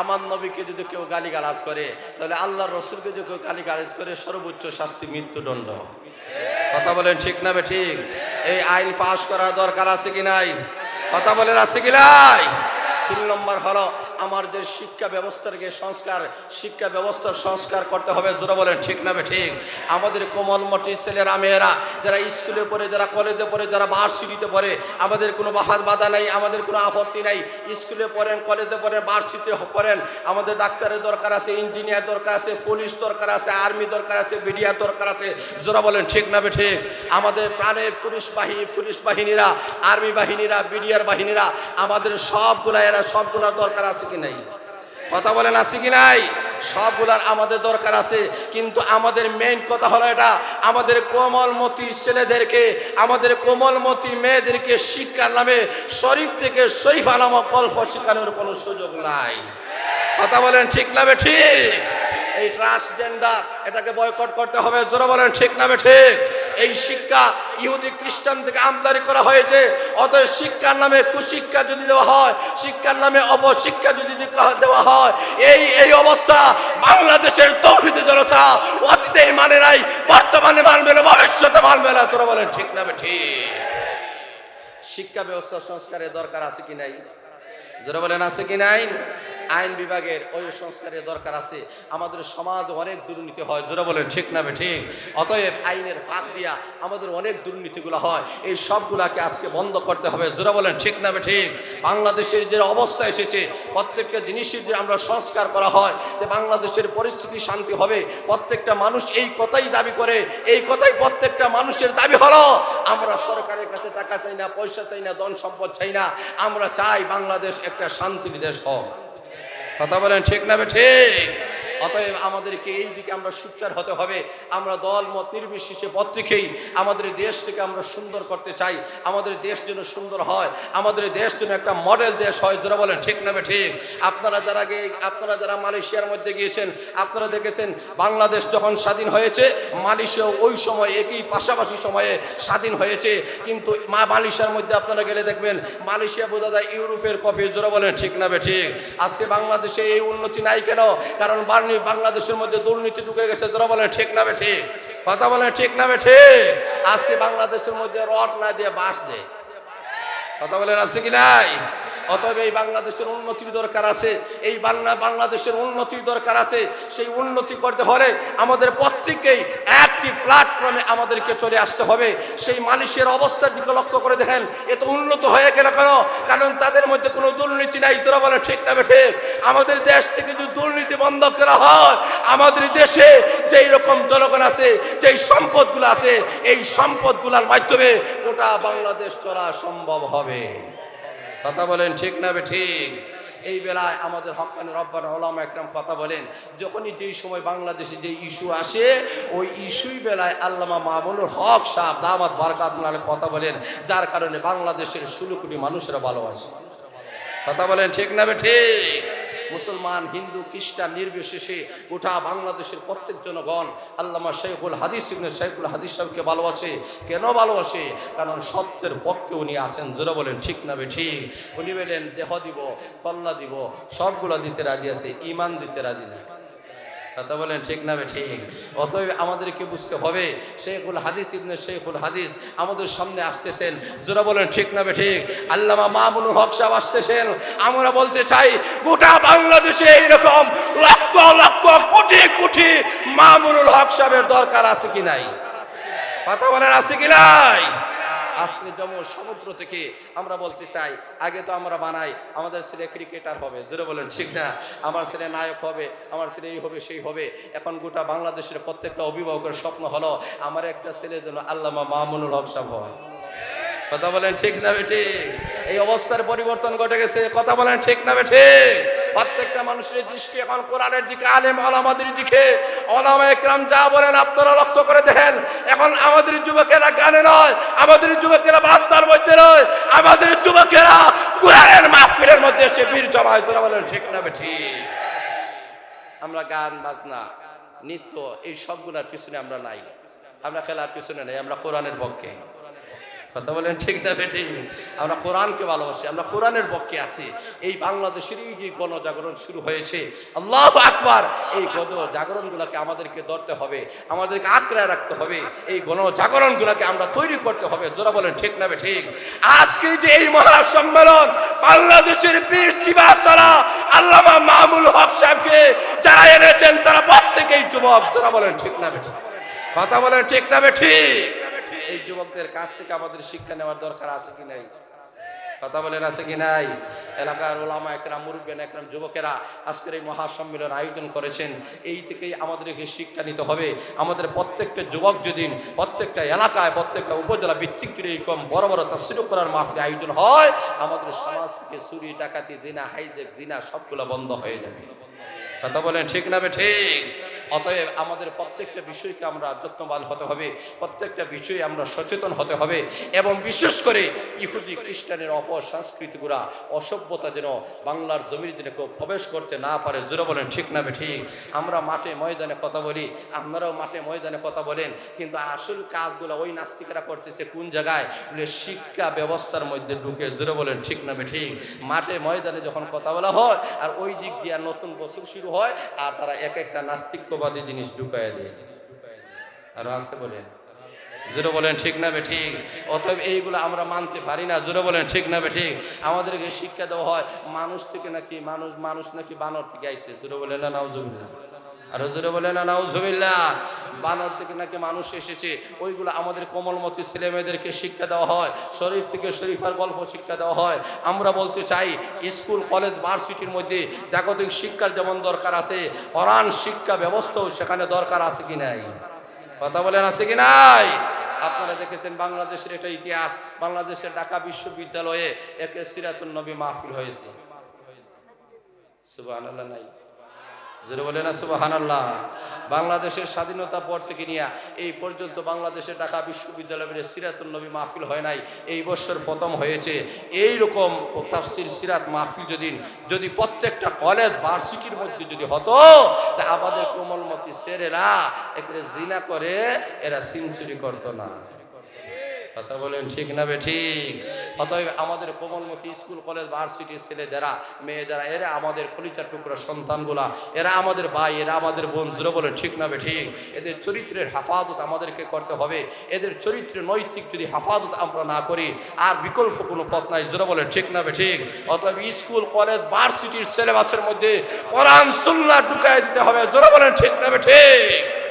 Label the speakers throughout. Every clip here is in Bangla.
Speaker 1: আমার নবীকে যদি কেউ গালি গালাজ করে, তাহলে আল্লাহর রসুলকে যদি কেউ গালি গালাজ করে, সর্বোচ্চ শাস্তি মৃত্যুদণ্ড। কথা বলেন ঠিক না ঠিক? এই আইন পাশ করার দরকার আছে কি নাই? কথা বলেন আছে কি নাই? তিন নম্বর হলো আমার যে শিক্ষা ব্যবস্থাকে সংস্কার, শিক্ষা ব্যবস্থার সংস্কার করতে হবে যারা বলেন, ঠিক না ঠিক? আমাদের কোমলমটি ছেলেরা, মেয়েরা, যারা স্কুলে পড়ে, যারা কলেজে পড়ে, যারা ভার্সিটিতে পড়ে, আমাদের কোনো বাহাত বাধা নাই, আমাদের কোনো আপত্তি নাই। স্কুলে পড়েন, কলেজে পড়েন ভার্সিটিতে পড়েন, আমাদের ডাক্তারের দরকার আছে ইঞ্জিনিয়ার দরকার আছে পুলিশ দরকার আছে আর্মি দরকার আছে বিডিআর দরকার আছে যারা বলেন, ঠিক নাবে ঠিক? আমাদের প্রাণের পুলিশ বাহিনী পুলিশ বাহিনীরা আর্মি বাহিনীরা বিডিআর বাহিনীরা, আমাদের সবগুলা এরা, সবগুলার দরকার আছে। কি নাই? কথা বলেন আছে কি নাই? সবগুলার আমাদের দরকার আছে, কিন্তু আমাদের মেইন কথা হলো এটা, আমাদের কোমলমতি ছেলেদেরকে, আমাদের কোমলমতি মেয়েদেরকে শিক্ষার নামে শরীফ থেকে শরীফ আলামা কল্প শেখানোর কোনো সুযোগ নাই। কথা বলেন ঠিক না ঠিক? এই ট্রান্সজেন্ডার এটাকে বয়কট করতে হবে, জোরে বলেন ঠিক না ঠিক? এই শিক্ষা ইহুদি খ্রিস্টান থেকে আমদানি করা হয়েছে। অতএব শিক্ষার নামে কুশিক্ষা যদি দেওয়া হয়, শিক্ষার নামে অপশিক্ষা যদি দেওয়া হয়, এই এই অবস্থা বাংলাদেশের তৌহিদ জনতা অতীতে মানে নাই, বর্তমানে মানবে না, ভবিষ্যতে মানবে না। তোরা বলেন, ঠিক না বে ঠিক। শিক্ষা ব্যবস্থা সংস্কারের দরকার আছে কি নাই? যারা বলেন, আছে কি নাই? আইন বিভাগের ওই সংস্কারের দরকার আছে। আমাদের সমাজ অনেক দুর্নীতি হয় যারা বলেন, ঠিক না ঠিক? অতএব আইনের ফাঁক দিয়া আমাদের অনেক দুর্নীতিগুলো হয়। এই সবগুলাকে আজকে বন্ধ করতে হবে যারা বলেন, ঠিক না ঠিক? বাংলাদেশের যে অবস্থা এসেছে, প্রত্যেকটা জিনিসের যে আমরা সংস্কার করা হয়, যে বাংলাদেশের পরিস্থিতি শান্তি হবে, প্রত্যেকটা মানুষ এই কথাই দাবি করে, এই কথাই প্রত্যেকটা মানুষের দাবি হলো, আমরা সরকারের কাছে টাকা চাই না, পয়সা চাই না, ধন সম্পদ চাই না, আমরা চাই বাংলাদেশ একটা শান্তির দেশ হোক। কথা বলেন ঠিক না ঠিক? অতএব আমাদেরকে এই দিকে আমরা সুচার হতে হবে। আমরা দল, মত, নির্বিশেষে প্রত্যেকেই আমাদের দেশটিকে আমরা সুন্দর করতে চাই। আমাদের দেশ যেন সুন্দর হয়। আমাদের দেশ যেন একটা মডেল দেশ হয়, যারা বলেন ঠিক নাবে ঠিক। আপনারা যারা আপনারা যারা মালয়েশিয়ার মধ্যে গিয়েছেন, আপনারা দেখেছেন বাংলাদেশ যখন স্বাধীন হয়েছে মালয়েশিয়া ওই সময় একই পাশাপাশি সময়ে স্বাধীন হয়েছে। কিন্তু মা, মালয়েশিয়ার মধ্যে আপনারা গেলে দেখবেন, মালয়েশিয়া বোঝা যায় ইউরোপের কপি জোরা বলেন ঠিক না বে ঠিক। আজকে বাংলাদেশে এই উন্নতি নাই কেন? কারণ বার্নি বাংলাদেশের মধ্যে দুর্নীতি ঢুকে গেছে তোরা বলে ঠিক না বেঠে, কথা বলেন ঠিক না বেঠে, আজকে বাংলাদেশের মধ্যে রড না দিয়ে বাস দে। কথা বলেন আছে কি নাই? অতএব এই বাংলাদেশের উন্নতির দরকার আছে, এই বাংলা বাংলাদেশের উন্নতির দরকার আছে, সেই উন্নতি করতে হলে আমাদের প্রত্যেকেই একটি প্ল্যাটফর্মে আমাদেরকে চলে আসতে হবে। সেই মানুষের অবস্থার দিকে লক্ষ্য করে দেখেন এত উন্নত হয়ে গেল কেন? কারণ তাদের মধ্যে কোনো দুর্নীতি নাই, তোরা বলে ঠিক না বেঠে। আমাদের দেশ থেকে যদি দুর্নীতি বন্ধ করা হয়, আমাদের দেশে যেই রকম জনগণ আছে, যেই সম্পদগুলো আছে, এই সম্পদগুলোর মাধ্যমে গোটা বাংলাদেশ চলা সম্ভব হবে। কথা বলেন ঠিক না ঠিক? এই বেলায় আমাদের হকানি রব্বান ওলামা একরাম কথা বলেন, যখনই যেই সময় বাংলাদেশে যে ইস্যু আসে, ওই ইস্যুই বেলায় আল্লামা মামুনুর হক সাহ দামাত বারকাত কথা বলেন, যার কারণে বাংলাদেশের ষোলো কোটি মানুষেরা ভালোবাসে। কথা বলেন ঠিক না ঠিক? মুসলমান, হিন্দু, খ্রিস্টান, নির্বিশেষে গোটা বাংলাদেশের প্রত্যেক জনগণ আল্লামা শেখুল হাদিস শেখুল হাদিস সাহেবকে ভালোবাসে। কেন ভালোবাসে? কারণ সত্যের পক্ষে উনি আছেন, জোরে বলেন, ঠিক না বে ঠিক? উনি বলেন, দেহ দিব কল্লা দিব, সবগুলো দিতে রাজি আছে ইমান দিতে রাজি না কথা বলেন ঠিক না ঠিক? অতএব আমাদেরকে বুঝতে হবে, শেখুল হাদিস ইবনে শেখুল হাদিস আমাদের সামনে আসতেছেন। যারা বলেন ঠিক না ঠিক? আল্লামা মামুনুল হক সাহেব আসতেছেন। আমরা বলতে চাই, গোটা বাংলাদেশে এইরকম লক্ষ লক্ষ কোটি কোটি মামুনুল হক সাহেবের দরকার আছে কি নাই? কথা বলেন আছে কি নাই? আজকে যেমন সমুদ্র থেকে আমরা বলতে চাই, আগে তো আমরা বানাই, আমাদের ছেলে ক্রিকেটার হবে। জোরে বলেন, ঠিক না? আমার ছেলে নায়ক হবে, আমার ছেলে এই হবে, সেই হবে। এখন গোটা বাংলাদেশের প্রত্যেকটা অভিভাবকের স্বপ্ন হলো, আমার একটা ছেলে যেন আল্লামা মামুনুল হক সাহেব হয়। কথা বলেন ঠিক না বেঠে? এই অবস্থার পরিবর্তন ঘটে গেছে, কথা বলেন ঠিক না বেঠে? প্রত্যেকটা মানুষের দৃষ্টি এখন কোরআনের দিকে, আলেম আলামাদের দিকে। ওলামা একরাম যা বলেন আপনারা লক্ষ্য করে দেখেন। এখন আমাদের যুবকেরা গানে নয়, আমাদের যুবকেরা বার্তার মধ্যে নয়, আমাদের যুবকেরা কোরআনের মাহফিলের মধ্যে এসে বীর জমায় তোরা বলেন, ঠিক না আমরা গান, বাজনা, নৃত্য, এই সবগুলোর পিছনে আমরা নাই। আমরা খেলার পিছনে নাই, আমরা কোরআনের পক্ষে। কথা বলেন ঠিক না বেঠি? আমরা কোরআনকে ভালোবাসি, আমরা কোরআনের পক্ষে আছি। এই বাংলাদেশের এই যে গণজাগরণ শুরু হয়েছে, আল্লাহ আকবার, এই গণ জাগরণগুলোকে আমাদেরকে ধরতে হবে, আমাদেরকে আঁকড়ায় রাখতে হবে, এই গণজাগরণগুলোকে আমরা তৈরি করতে হবে। জোরা বলেন, ঠিক না ঠিক আজকে যে এই মহাসম্মেলন, বাংলাদেশের শিবাচারা আল্লামা মামুল হক সাহেবকে যারা এনেছেন, তারা প্রত্যেকেই যুবক। জোরা বলেন, ঠিক না ঠিক কথা বলেন, ঠিক না ঠিক এই যুবকদের কাছ থেকে আমাদের শিক্ষা নেওয়ার দরকার আছে কি নাই? কথা বলেন আছে কি নাই? এলাকার ওলামা একরাম, মুরব্বেন একরাম যুবকেরা আজকের এই মহাসম্মেলন আয়োজন করেছেন। এই থেকেই আমাদেরকে শিক্ষা নিতে হবে। আমাদের প্রত্যেকটা যুবক যদি প্রত্যেকটা এলাকায়, প্রত্যেকটা উপজেলা ভিত্তিক জুড়ে এরকম বড় বড় তসির করার মাহফিল আয়োজন হয়, আমাদের সমাজ থেকে চুরি, ডাকাতি, জিনা হাইজেক জিনা সবগুলো বন্ধ হয়ে যাবে। কথা বলেন ঠিক না ঠিক? অতএব আমাদের প্রত্যেকটা বিষয়কে আমরা যত্নবান হতে হবে, প্রত্যেকটা বিষয়ে আমরা সচেতন হতে হবে এবং বিশেষ করে ইহুদি খ্রিস্টানের অপসংস্কৃতিগুলা, অসভ্যতা যেন বাংলার জমির দিনে কেউ প্রবেশ করতে না পারে। জোরে বলেন, ঠিক না ঠিক আমরা মাঠে ময়দানে কথা বলি, আপনারাও মাঠে ময়দানে কথা বলেন, কিন্তু আসল কাজগুলো ওই নাস্তিকেরা করতেছে কোন জায়গায়? শিক্ষা ব্যবস্থার মধ্যে ঢুকে। জোরে বলেন, ঠিক না ঠিক মাঠে ময়দানে যখন কথা বলা হয়, আর ওই দিক দিয়ে নতুন বছর শুরু হয়, আর তারা এক একটা নাস্তিক্যবাদী জিনিস ঢুকায় দেয়। আর আসতে বলে? জোরে বলেন, ঠিক না ঠিক? অতএব এইগুলো আমরা মানতে পারি না। জোরে বলেন, ঠিক না ঠিক? আমাদেরকে শিক্ষা দেওয়া হয়, মানুষ থেকে নাকি মানুষ মানুষ নাকি বানর থেকে আইছে। জোরে বলেন না, নাউজুবিল্লাহ। আর জোরে বলেন না, নাউজুবিল্লাহ। বানর থেকে নাকি মানুষ এসেছে, ওইগুলো আমাদের কোমলমতি ছেলে মেয়েদেরকে শিক্ষা দেওয়া হয়, শরীফ থেকে শরীফার গল্প শিক্ষা দেওয়া হয়। আমরা বলতে চাই, স্কুল, কলেজ, ভার্সিটির মধ্যে জাগতিক শিক্ষার যেমন দরকার আছে, কোরআন শিক্ষা ব্যবস্থাও সেখানে দরকার আছে কি নাই? কথা বলেন আছে কি নাই? আপনারা দেখেছেন বাংলাদেশের একটা ইতিহাস, বাংলাদেশের ঢাকা বিশ্ববিদ্যালয়ে একে সিরাতুল নবী মাহফিল হয়েছে। সুবহানাল্লাহ, নাই। বাংলাদেশের স্বাধীনতা পর থেকে নিয়ে এই পর্যন্ত বাংলাদেশের ঢাকা বিশ্ববিদ্যালয়ের সিরাতুল নবী মাহফিল হয় নাই, এই বছর প্রথম হয়েছে। এই রকম তাফসির সিরাত মাহফিল যদি যদি প্রত্যেকটা কলেজ ভার্সিটির মধ্যে যদি হতো, তা আমাদের কোমলমতি ছেলেরা এখানে জিনা করে এরা সেঞ্চুরি করতো না। কথা বলেন ঠিক না বে ঠিক? অতএব আমাদের কোমলমতি স্কুল, কলেজ, ভার্সিটির ছেলেদেরা মেয়েদেরা এরা আমাদের কলিচার টুকরা সন্তানগুলা, এরা আমাদের ভাই, এরা আমাদের বোন বন্ধুরা বলেন ঠিক না বে ঠিক? এদের চরিত্রের হেফাজত আমাদেরকে করতে হবে, এদের চরিত্রে নৈতিক যদি হেফাজত আমরা না করি, আর বিকল্প কোনো পথ নাই, জোরে বলেন ঠিক না বে ঠিক? অতএব স্কুল, কলেজ, ভার্সিটির সিলেবাসের মধ্যে কোরআন, সুন্নাহ ঢুকাই দিতে হবে, জোরে বলেন ঠিক না বে ঠিক?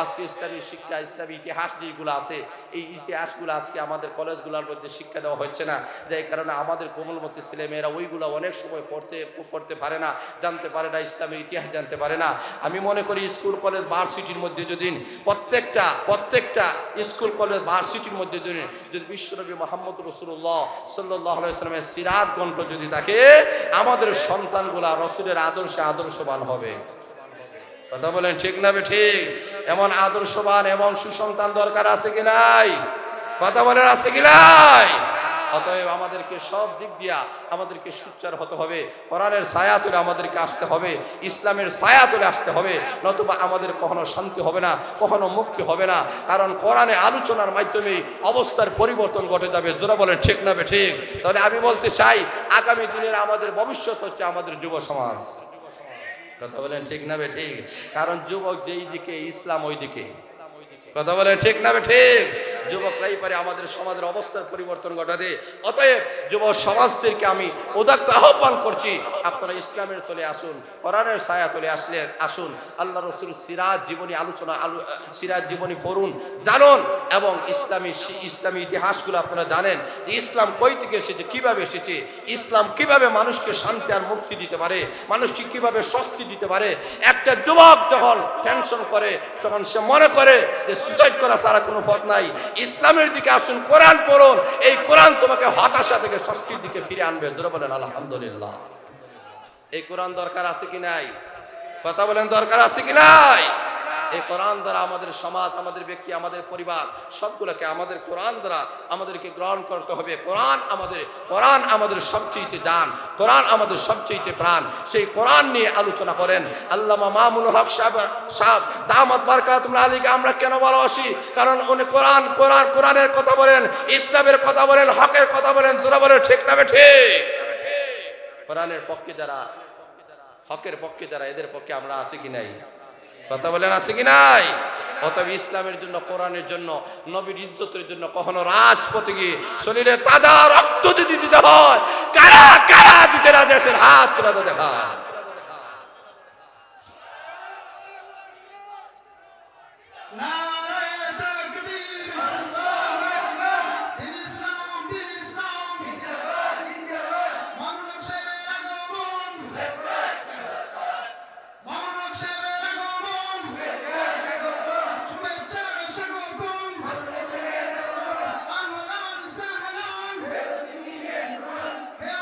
Speaker 1: আজকে ইসলামী শিক্ষা, ইসলামী ইতিহাস যেগুলো আছে, এই ইতিহাসগুলো আজকে আমাদের কলেজগুলোর মধ্যে শিক্ষা দেওয়া হচ্ছে না। যাই কারণে আমাদের কোমলমতি ছেলে মেয়েরা ওইগুলো অনেক সময় পড়তে পড়তে পারে না, জানতে পারে না, ইসলামের ইতিহাস জানতে পারে না। আমি মনে করি স্কুল, কলেজ, ভার্সিটির মধ্যে যদি প্রত্যেকটা প্রত্যেকটা স্কুল, কলেজ, ভার্সিটির মধ্যে যদি যদি বিশ্বনবী মোহাম্মদ রসুল্লাহ সাল্লাহ সাল্লামের সিরাত গ্রন্থ যদি থাকে, আমাদের সন্তানগুলা রসুলের আদর্শে আদর্শবান হবে। কথা বলেন ঠিক না ঠিক? এমন আদর্শবান, এমন সুসন্তান দরকার আছে কি নাই? কথা বলেন আছে কি নাই? অতএব আমাদেরকে সব দিক দিয়া আমাদেরকে সুচ্চার হতে হবে। কোরআনের ছায়া তুলে আমাদেরকে আসতে হবে। ইসলামের ছায়া তুলে আসতে হবে। নতুবা আমাদের কখনো শান্তি হবে না, কখনো মুক্তি হবে না। কারণ কোরআনে আলোচনার মাধ্যমে অবস্থার পরিবর্তন ঘটে যাবে। জোরা বলেন, ঠিক না ঠিক? তাহলে আমি বলতে চাই, আগামী দিনের আমাদের ভবিষ্যৎ হচ্ছে আমাদের যুব সমাজ। কথা বলেন ঠিক না ঠিক? কারণ যুবক যেই দিকে ইসলাম ওই দিকে কথা বলেন ঠিক না ঠিক? যুবকরাই পারে আমাদের সমাজের অবস্থার পরিবর্তন ঘটাতে। অতএব যুব সমাজদেরকে আমি উদাক্ত আহ্বান করছি, আপনারা ইসলামের তলে আসুন, কোরআনের ছায়া তলে আসলে আসুন, আল্লাহ রসুল সিরাজ জীবনী আলোচনা, আলু, সিরাজ জীবনী পড়ুন, জানুন এবং ইসলামী ইসলামী ইতিহাসগুলো আপনারা জানেন ইসলাম কই থেকে এসেছে, কীভাবে এসেছে, ইসলাম কীভাবে মানুষকে শান্তি আর মুক্তি দিতে পারে, মানুষকে কীভাবে স্বস্তি দিতে পারে। একটা যুবক যখন টেনশন করে, তখন সে মনে করে যে সুসাইড করা ছাড়া কোনো পথ নাই ইসলামের দিকে আসুন, কোরআন পড়ুন, এই কোরআন তোমাকে হতাশা থেকে স্বস্তির দিকে ফিরে আনবে। ধরে বলেন, আলহামদুলিল্লাহ। এই কোরআন দরকার আছে কি নাই? কথা বলেন, দরকার আছে কি নাই? এই কোরআন দ্বারা আমাদের সমাজ, আমাদের ব্যক্তি, আমাদের পরিবার, সবগুলোকে আমাদের কোরআন দ্বারা আমাদেরকে গ্রহণ করতে হবে। কোরআন আমাদের কোরআন আমাদের সবচেয়ে দান, কোরআন আমাদের সবচেয়ে প্রাণ। সেই কোরআন নিয়ে আলোচনা করেন। আল্লামা মামুন হক সাহেব দামাত বারকাতুল আলীকে আমরা কেন ভালোবাসি? কারণ উনি কোরআন কোরআন, কোরআনের কথা বলেন, ইসলামের কথা বলেন, হকের কথা বলেন জোরা বলেন ঠিক না ঠিক? কোরআনের পক্ষে যারা, হকের পক্ষে যারা, এদের পক্ষে আমরা আছি কি নাই? কথা বলেন, আছে কি নাই? অতএব ইসলামের জন্য, কোরআনের জন্য, নবীর ইজ্জতের জন্য কখনো রাজপথে গিয়ে শরীরে তাজা রক্ত যদি দিতে হয়, কারা কারা দিতে রাজা হাত তুলে দেখা।
Speaker 2: নারায়ে Amen.